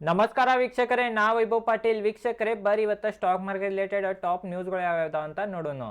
ನಮಸ್ಕಾರ ವೀಕ್ಷಕರೇ ನಾ ವೈಭವ್ ಪಾಟೀಲ್. ವೀಕ್ಷಕರೇ, ಬರೀ ಇವತ್ತು ಸ್ಟಾಕ್ ಮಾರ್ಕೆಟ್ ರಿಲೇಟೆಡ್ ಟಾಪ್ ನ್ಯೂಸ್ಗಳು ಯಾವ್ಯಾವ ಅಂತ ನೋಡೋಣ.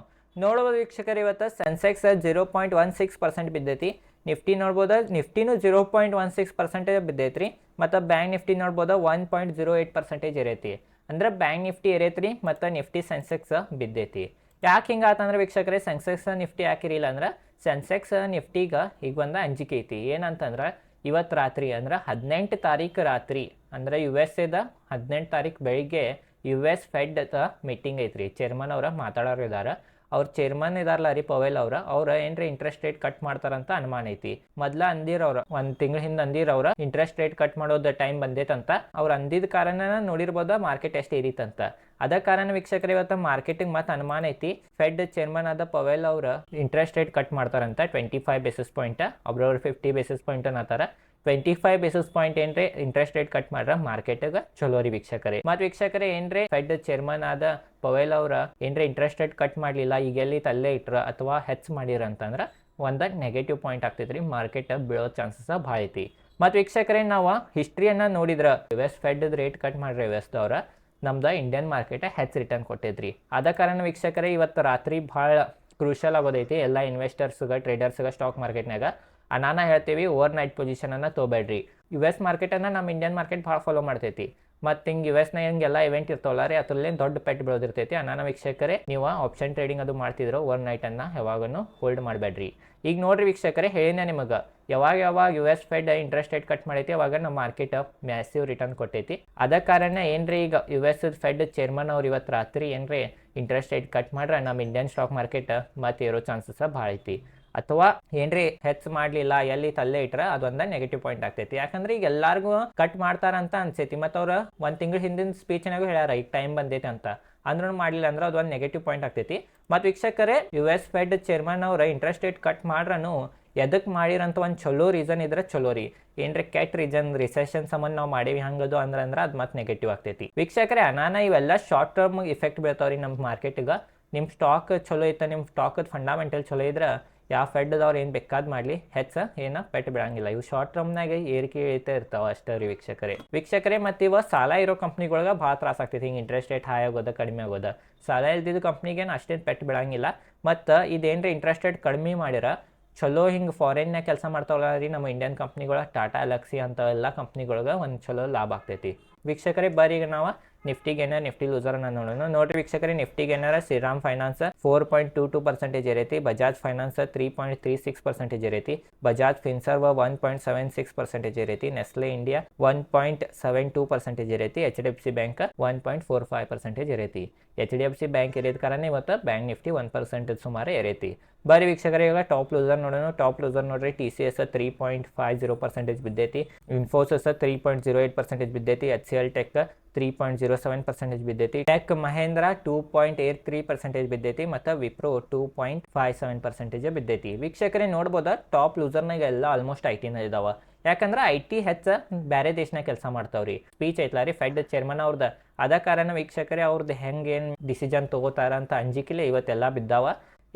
ನೋಡ್ಬೋದು ವೀಕ್ಷಕರು, ಇವತ್ತು Sensex zero point one six percent ಬಿದ್ದೈತಿ. Nifty ನೋಡ್ಬೋದು? ನಿಫ್ಟಿನೂ zero point one six percentage ಬಿದ್ದೈತ್ರಿ. ಮತ್ತು ಬ್ಯಾಂಕ್ ನಿಫ್ಟಿ ನೋಡ್ಬೋದು? One point zero eight percentage ಇರೈತಿ. ಅಂದ್ರೆ ಬ್ಯಾಂಕ್ ನಿಫ್ಟಿ ಇರೈತ್ರಿ ಮತ್ತು ನಿಫ್ಟಿ ಸೆನ್ಸೆಕ್ಸ್ ಬಿದ್ದೈತಿ. ಯಾಕೆ ಹಿಂಗಾತಂದ್ರೆ ವೀಕ್ಷಕರೇ ಸೆನ್ಸೆಕ್ಸ್ ನಿಫ್ಟಿ ಯಾಕಿರಿಲ್ಲ ಅಂದ್ರೆ ಸೆನ್ಸೆಕ್ಸ್ ನಿಫ್ಟಿಗೆ ಈಗ ಒಂದು ಅಂಜಿಕೆ ಐತಿ. ಏನಂತಂದ್ರೆ ಇವತ್ತು ರಾತ್ರಿ ಅಂದ್ರೆ ಹದಿನೆಂಟು ತಾರೀಕು ರಾತ್ರಿ ಅಂದ್ರೆ ಯು ಎಸ್ ಎದ ಹದಿನೆಂಟು ತಾರೀಕು ಬೆಳಿಗ್ಗೆ ಯು ಎಸ್ ಫೆಡ್ ಮೀಟಿಂಗ್ ಐತ್ರಿ. ಚೇರ್ಮನ್ ಅವ್ರ ಮಾತಾಡೋರು ಇದಾರ. ಅವ್ರ ಚೇರ್ಮನ್ ಇದಾರಲ್ಲ ರೀ ಪವೇಲ್ ಅವ್ರ ಅವ್ರ ಏನ್ರಿ ಇಂಟ್ರೆಸ್ಟ್ ರೇಟ್ ಕಟ್ ಮಾಡ್ತಾರಂತ ಅನುಮಾನ ಐತಿ. ಮೊದ್ಲ ಅಂದಿರ ಅವ್ರ, ಒಂದ್ ತಿಂಗಳ ಹಿಂದ ಅಂದಿರ ಅವ್ರ ಇಂಟ್ರೆಸ್ಟ್ ರೇಟ್ ಕಟ್ ಮಾಡೋದ ಟೈಮ್ ಬಂದೈತಂತ, ಅವ್ರ ಅಂದಿದ ಕಾರಣನ ನೋಡಿರ್ಬೋದ ಮಾರ್ಕೆಟ್ ಎಷ್ಟು ಏರಿತಂತ. ಅದ ಕಾರಣ ವೀಕ್ಷಕರ ಇವತ್ತು ಮಾರ್ಕೆಟಿಂಗ್ ಮತ್ತೆ ಅನುಮಾನ ಐತಿ. ಫೆಡ್ ಚೇರ್ಮನ್ ಆದ ಪವೇಲ್ ಅವ್ರ ಇಂಟ್ರೆಸ್ಟ್ ರೇಟ್ ಕಟ್ ಮಾಡ್ತಾರಂತ ಟ್ವೆಂಟಿ ಫೈವ್ ಬೇಸಿಸ್ ಪಾಯಿಂಟ್ ಒಬ್ರವ್ರ ಫಿಫ್ಟಿ ಬೇಸಿಸ್ ಪಾಯಿಂಟ್ ಅನ್ನತಾರ. ಟ್ವೆಂಟಿ ಫೈವ್ ಬೇಸಿಸ್ ಪಾಯಿಂಟ್ ಏನ್ರಿ ಇಂಟ್ರೆಸ್ಟ್ ರೇಟ್ ಕಟ್ ಮಾಡ್ರ ಮಾರ್ಕೆಟ್ಗೆ ಚಲೋ ರೀ ವೀಕ್ಷಕರೇ. ಮತ್ ವೀಕ್ಷಕರೇ, ಏನ್ರಿ ಫೆಡ್ ಚೇರ್ಮನ್ ಆದ ಪವೇಲ್ ಅವ್ರ ಏನ್ರಿ ಇಂಟ್ರೆಸ್ಟ್ ರೇಟ್ ಕಟ್ ಮಾಡ್ಲಿಲ್ಲ ಈಗ ಎಲ್ಲಿ ತಲ್ಲೇ ಇಟ್ರ ಅಥವಾ ಹೆಚ್ಚು ಮಾಡಿರ ಅಂತಂದ್ರ ಒಂದ ನೆಗೆಟಿವ್ ಪಾಯಿಂಟ್ ಆಗ್ತೈತ್ರಿ ಮಾರ್ಕೆಟ್ ಬೀಳೋ ಚಾನ್ಸಸ್ ಭಾಳ ಐತಿ. ಮತ್ ವೀಕ್ಷಕರೇ, ನಾವು ಹಿಸ್ಟ್ರಿಯನ್ನ ನೋಡಿದ್ರ ವೆಸ್ಟ್ ಫೆಡ್ ರೇಟ್ ಕಟ್ ಮಾಡ್ರಿ ವೆಸ್ಟ್ ದವ್ರ, ನಮ್ದು ಇಂಡಿಯನ್ ಮಾರ್ಕೆಟ್ ಹೆಚ್ಚು ರಿಟರ್ನ್ ಕೊಟ್ಟಿದ್ರಿ ಅದ ಕಾರಣ ವೀಕ್ಷಕರೇ, ಇವತ್ತು ರಾತ್ರಿ ಭಾಳ ಕ್ರೂಷಲ್ ಆಗೋದೈತಿ, ಎಲ್ಲ ಇನ್ವೆಸ್ಟರ್ಸ್ಗೆ ಟ್ರೇಡರ್ಸ್ಗೆ ಸ್ಟಾಕ್ ಮಾರ್ಕೆಟ್ನಾಗ ನಾನ ಹೇಳ್ತೀವಿ ಓವರ್ ನೈಟ್ ಪೊಸಿಷನನ್ನು ತೊಗೊಬೇಡ್ರಿ. ಯು ಎಸ್ ಮಾರ್ಕೆಟನ್ನು ನಮ್ಮ ಇಂಡಿಯನ್ ಮಾರ್ಕೆಟ್ ಭಾಳ ಫಾಲೋ ಮಾಡ್ತೈತಿ. ಮತ್ತು ಹಿಂಗೆ ಯು ಎಸ್ನ ಹಿಂಗೆಲ್ಲ ಇವೆಂಟ್ ಇರ್ತಾವಲ್ಲ ರೀ, ಅದ್ರಲ್ಲೇ ದೊಡ್ಡ ಪೆಟ್ ಬೀಳೋದಿರ್ತೈತಿ. ಅನಾನ ವೀಕ್ಷಕರೇ, ನೀವು ಆಪ್ಷನ್ ಟ್ರೇಡಿಂಗ್ ಅದು ಮಾಡ್ತಿದ್ರು ಓವರ್ ನೈಟನ್ನು ಯಾವಾಗೂ ಹೋಲ್ಡ್ ಮಾಡಬೇಡ್ರಿ. ಈಗ ನೋಡ್ರಿ ವೀಕ್ಷಕರೇ ಹೇಳಿನ ನಿಮಗೆ. ಯಾವಾಗ ಯಾವಾಗ U S Fed interest rate cut ಮಾಡೈತಿ, ಅವಾಗ ನಮ್ಮ ಮಾರ್ಕೆಟ್ ಮ್ಯಾಸಿವ್ ರಿಟರ್ನ್ ಕೊಟ್ಟೈತಿ. ಅದ ಕಾರಣ ಏನ್ರಿ ಈಗ ಯು ಎಸ್ ಫೆಡ್ ಚೇರ್ಮನ್ ಅವ್ರು ಇವತ್ತು ರಾತ್ರಿ ಏನ್ರಿ ಇಂಟ್ರೆಸ್ಟ್ ರೇಟ್ ಕಟ್ ಮಾಡ್ರೆ ನಮ್ಮ ಇಂಡಿಯನ್ ಸ್ಟಾಕ್ ಮಾರ್ಕೆಟ್ ಮತ್ತೆ ಇರೋ ಚಾನ್ಸಸ್ ಭಾಳ ಐತಿ ಅಥವಾ ಏನ್ರಿ ಹೆಚ್ಚು ಮಾಡ್ಲಿಲ್ಲ, ಎಲ್ಲಿ ತಲ್ಲೇ ಇಟ್ರ ಅದೊಂದ ನೆಗೆಟಿವ್ ಪಾಯಿಂಟ್ ಆಗ್ತೈತಿ. ಯಾಕಂದ್ರೆ ಈಗ ಎಲ್ಲಾರ್ಗು ಕಟ್ ಮಾಡ್ತಾರ ಅಂತ ಅನ್ಸೈತಿ. ಮತ್ತು ಅವ್ರ ಒಂದ್ ತಿಂಗಳ ಹಿಂದಿನ ಸ್ಪೀಚ್ನಾಗೂ ಹೇಳ್ಯಾರ, ಈಗ ಟೈಮ್ ಬಂದೈತಿ ಅಂತ. ಅಂದ್ರೂ ಮಾಡ್ಲಿಲ್ಲ ಅಂದ್ರೆ ಅದೊಂದು ನೆಗೆಟಿವ್ ಪಾಯಿಂಟ್ ಆಗ್ತೈತಿ. ಮತ್ತು ವೀಕ್ಷಕರೇ ಯು ಎಸ್ ಫೆಡ್ ಚೇರ್ಮನ್ ಅವ್ರ ಇಂಟ್ರೆಸ್ಟ್ ರೇಟ್ ಕಟ್ ಮಾಡ್ರನು ಎದಕ್ಕೆ ಮಾಡಿರಂತ ಒಂದು ಚಲೋ ರೀಸನ್ ಇದ್ರೆ ಚಲೋ ರೀ. ಏನ್ರಿ ಕೆಟ್ಟ ರೀಸನ್ ರಿಸೆಷನ್ ಸಂಬಂಧ ನಾವು ಮಾಡೀವಿ ಹಂಗದು ಅಂದ್ರೆ ಅಂದ್ರೆ ಅದು ಮತ್ತೆ ನೆಗೆಟಿವ್ ಆಗ್ತೈತಿ. ವೀಕ್ಷಕರೇ, ಅನಾನ ಇವೆಲ್ಲ ಶಾರ್ಟ್ ಟರ್ಮ್ ಇಫೆಕ್ಟ್ ಬೀಳ್ತಾವ್ರಿ ನಮ್ಮ ಮಾರ್ಕೆಟಿಗೆ ನಿಮ್ಮ ಸ್ಟಾಕ್ ಚಲೋ ಇತ್ತು ನಿಮ್ಮ ಸ್ಟಾಕದ ಫಂಡಮೆಂಟಲ್ ಚಲೋ ಇದ್ರೆ ಯಾವ ಫೆಡ್ದವ್ರು ಏನು ಬೇಕಾದ್ ಮಾಡಲಿ. ಹೆಚ್ಚ ಏನ ಪೆಟ್ಟು ಬಿಡಂಗಿಲ್ಲ. ಇವು ಶಾರ್ಟ್ ಟರ್ಮ್ನಾಗ ಏರಿಕೆ ಇಳಿತಾ ಇರ್ತಾವ ಅಷ್ಟೇ ರೀ ವೀಕ್ಷಕರೇ. ವೀಕ್ಷಕರೇ, ಮತ್ತು ಇವ ಸಾಲ ಇರೋ ಕಂಪ್ನಿಗಳಿಗೆ ಭಾಳ ತ್ರಾಸ ಆಗ್ತೈತಿ. ಹಿಂಗೆ ಇಂಟ್ರೆಸ್ಟ್ ರೇಟ್ ಹೈ ಆಗೋದ, ಕಡಿಮೆ ಆಗೋದ. ಸಾಲ ಇಲ್ದಿದ್ದು ಕಂಪ್ನಿಗೇನು ಅಷ್ಟೇನು ಪೆಟ್ಟು ಬಿಡಂಗಿಲ್ಲ. ಮತ್ತು ಇದೇನ್ರಿ ಇಂಟ್ರೆಸ್ಟ್ ರೇಟ್ ಕಡಿಮೆ ಮಾಡಿರ, ಚಲೋ ಹಿಂಗೆ ಫಾರಿನ್ನಾಗ ಕೆಲಸ ಮಾಡ್ತಾವಲ್ಲ ರೀ ನಮ್ಮ ಇಂಡಿಯನ್ ಕಂಪ್ನಿಗಳ ಟಾಟಾ ಲಕ್ಸಿ ಅಂತ ಎಲ್ಲ ಕಂಪ್ನಿಗಳಿಗೆ ಒಂದು ಚಲೋ ಲಾಭ ಆಗ್ತೈತಿ. ವೀಕ್ಷಕರೇ ಬರೀ ನಾವು ನಿಫ್ಟಿಗೆ ಏನಾರ ನಿಫ್ಟಿ ಲೂಸರ್ ಅನ್ನ ನೋಡೋಣ ನೋಡ್ರಿ ವೀಕ್ಷಕರೇ ನಿಫ್ಟಿ ಏನಾರ Shriram finance four point two two percentage ಇರೈತಿ Bajaj finance three point three six percentage ಇರೈತಿ Bajaj Finserv one point seven six percentage ಇರೈತಿ Nestle India one point seven two percentage ಇರೈತಿ H D F C bank one point four five percentage ಇರೈತಿ. H D F C bank ಇರೋದ್ ಕಾರಣ ಇವತ್ತು bank Nifty one percentage ಸುಮಾರು ಇರೈತಿ. ಬರೀ ವೀಕ್ಷಕರೇ, ಇವಾಗ top loser ನೋಡೋಣ. Top loser ನೋಡ್ರಿ T C S three point five zero percentage ಬಿದ್ದೈತಿ Infosys three point zero eight percentage ಬಿದ್ದೈತಿ. H C L tech three point zero seven percentage ಬಿದ್ದೈತಿ. Tech Mahindra two point eight three percentage ಬಿದ್ದೈತಿ. ಮತ್ತು Wipro two point five seven percentage ಬಿದ್ದೈತಿ. ವೀಕ್ಷಕರೇ, ನೋಡ್ಬೋದ? Top ಲೂಸರ್ನಾಗ ಎಲ್ಲ almost I ಟಿನ ಇದಾವೆ. ಯಾಕಂದ್ರೆ I T ಹೆಚ್ಚ ಬೇರೆ ದೇಶನಾಗ ಕೆಲಸ ಮಾಡ್ತಾವ್ರಿ. ಸ್ಪೀಚ್ ಐತಲ್ಲ ರೀ ಫೆಡ್ ಚೇರ್ಮನ್ ಅವ್ರದ್ದು ಅದ ಕಾರಣ ವೀಕ್ಷಕರೇ ಅವ್ರದ್ದು ಹೆಂಗೆ ಏನು ಡಿಸಿಷನ್ ತಗೋತಾರ ಅಂತ ಅಂಜಿಕಿಲೆ ಇವತ್ತೆಲ್ಲ ಬಿದ್ದಾವ.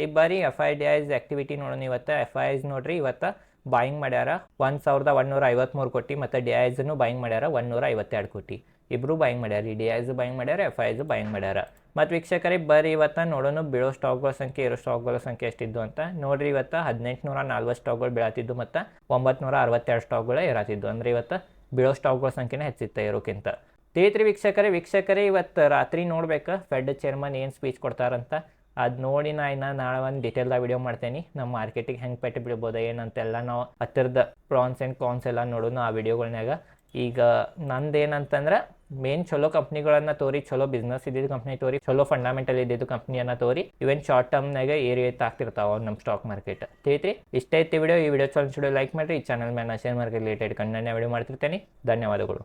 ಈಗ ಬರೀ F I D Is activity ನೋಡೋಣ ಇವತ್ತು. ಎಫ್ ಐ ಐಸ್ ನೋಡ್ರಿ, ಇವತ್ತು ಬಾಯಿಂಗ್ ಮಾಡ್ಯಾರ ಒಂದು ಸಾವಿರದ ಒಂದೂರ ಐವತ್ಮೂರು ಕೋಟಿ ಮತ್ತು ಡಿ ಐಸ್ನು ಬಾಯಿಂಗ್ ಮಾಡ್ಯಾರ ಒಂದೂರ ಐವತ್ತೆರಡು ಕೋಟಿ. ಇಬ್ಬರು ಬಾಯಿಂಗ್ ಮಾಡ್ಯಾರ, ಈ ಡಿ ಐಸ್ ಬಾಯಿಂಗ್ ಮಾಡ್ಯಾರ ಎಫ್ ಐಸು ಬಾಯಿಂಗ್ ಮಾಡ್ಯಾರ. ಮತ್ತು ವೀಕ್ಷಕರಿಗೆ ಬರೀ ಇವತ್ತು ನೋಡೋಣ, ಬೀಳೋ ಸ್ಟಾಕ್ಗಳ ಸಂಖ್ಯೆ, ಇರೋ ಸ್ಟಾಕ್ಗಳ ಸಂಖ್ಯೆ ಎಷ್ಟಿದ್ದು ಅಂತ. ನೋಡ್ರಿ ಇವತ್ತು ಹದಿನೆಂಟುನೂರ ನಲ್ವತ್ತು ಸ್ಟಾಕ್ಗಳು ಬೀಳತ್ತಿದ್ದು ಮತ್ತು ಒಂಬತ್ತು ಅರವತ್ತೆರಡು ಸ್ಟಾಕ್ಗಳು ಇರತ್ತಿದ್ದು ಅಂದ್ರೆ ಇವತ್ತು ಬೀಳೋ ಸ್ಟಾಕ್ಗಳ ಸಂಖ್ಯೆನೇ ಹೆಚ್ಚಿತ್ತ ಇರೋಕ್ಕಿಂತ. ತಿಳಿತ್ರಿ ವೀಕ್ಷಕರೇ ವೀಕ್ಷಕರೇ, ಇವತ್ತು ರಾತ್ರಿ ನೋಡ್ಬೇಕು. ಫೆಡ್ ಚೇರ್ಮನ್ ಏನು ಸ್ಪೀಚ್ ಕೊಡ್ತಾರಂತ? ಅದು ನೋಡಿ ನಾ ಇನ್ನು ನಾಳೆ ಒಂದು ಡಿಟೇಲ್ದಾಗ ವಿಡಿಯೋ ಮಾಡ್ತೇನೆ. ನಮ್ಮ ಮಾರ್ಕೆಟಿಗೆ ಹೆಂಗೆ ಪೆಟ್ಟು ಬಿಡ್ಬೋದು ಏನಂತೆಲ್ಲ ನಾವು ಹತ್ತಿರದ ಪ್ರಾನ್ಸ್ ಆ್ಯಂಡ್ ಕಾನ್ಸ್ ಎಲ್ಲ ನೋಡೋಣ ಆ ವಿಡಿಯೋಗಳ್ನಾಗ ಈಗ ನಂದು ಏನಂತಂದ್ರೆ ಮೇನ್ ಚಲೋ ಕಂಪ್ನಿಗಳನ್ನ ತೋರಿ, ಚಲೋ ಬಿಸ್ನೆಸ್ ಇದ್ದಿದ್ದು ಕಂಪ್ನಿ ತೋರಿ, ಚಲೋ ಫಂಡಮೆಂಟಲ್ ಇದ್ದಿದ್ದು ಕಂಪ್ನಿಯನ್ನ ತೋರಿ ಇವನ್ ಶಾರ್ಟ್ ಟರ್ಮ್ನಾಗ ಏರಿಯೇಟ್ ಆಗ್ತಿರ್ತಾವ ನಮ್ಮ ಸ್ಟಾಕ್ ಮಾರ್ಕೆಟ್ ತಿಳಿತ್ರಿ? ಇಷ್ಟ ಐತಿ ವಿಡಿಯೋ ಈ ವಿಡಿಯೋ ಚಲೋ ಲೈಕ್ ಮಾಡಿರಿ. ಈ ಚಾನಲ್ ಮೇಲೆ ಶೇರ್ ಮಾರ್ಕೆಟ್ ರಿಲೇಟೆಡ್ ಕಣ್ಣನ್ನ ವಿಡಿಯೋ ಮಾಡ್ತಿರ್ತೇನೆ. ಧನ್ಯವಾದಗಳು.